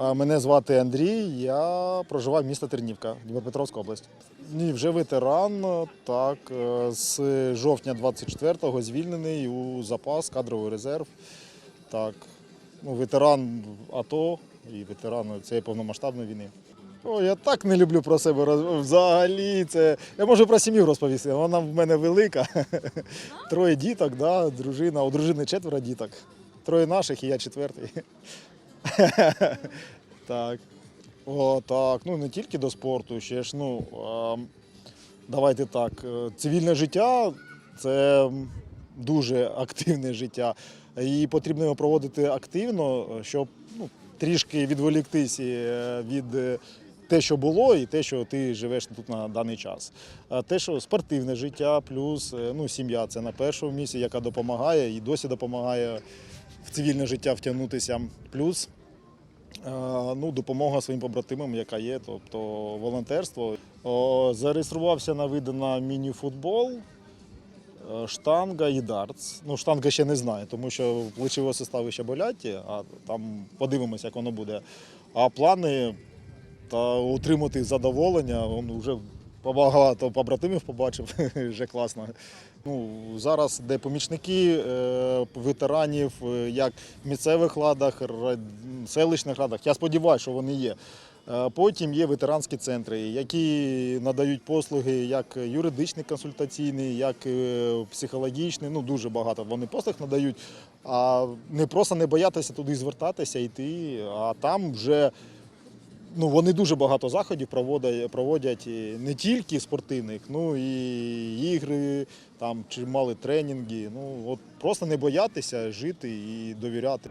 Мене звати Андрій, я проживаю в місто Тернівка, Дніпропетровська область. Ні, вже ветеран, так, е, з жовтня 24-го звільнений у запас, кадровий резерв. Так, ну, ветеран АТО і ветеран цієї повномасштабної війни. О, я так не люблю про себе взагалі. Це... Я можу про сім'ю розповісти. Вона в мене велика. Троє діток, да, дружина, у дружини четверо діток. Троє наших і я четвертий. Так. О, так. Ну не тільки до спорту, ще ж, ну. Давайте так. е, Цивільне життя це дуже активне життя. І потрібно його проводити активно, щоб ну, трішки відволіктись е, від е, те, що було, і те, що ти живеш тут на даний час. Те, що спортивне життя, плюс ну, сім'я це на першому місці, яка допомагає і досі допомагає в цивільне життя втягнутися. Плюс ну, допомога своїм побратимам, яка є, тобто волонтерство. Зареєструвався на види на міні-футбол, е, штанга і дартс. Ну, штанга ще не знаю, тому що плечові сустави ще болять, а там подивимося, як воно буде. А плани та отримати задоволення, він вже багато побратимів побачив, вже класно. Ну, зараз де помічники е, ветеранів, е, як в місцевих радах, ра- селищних радах. Я сподіваюся, що вони є. Е, Потім є ветеранські центри, які надають послуги як юридичний консультаційний, як психологічний. Ну дуже багато вони послуг надають. А не просто не боятися туди звертатися, йти, а там вже. Ну, вони дуже багато заходів проводять, проводять не тільки спортивних, ну і ігри, там чимали тренінги. Ну от просто не боятися жити і довіряти.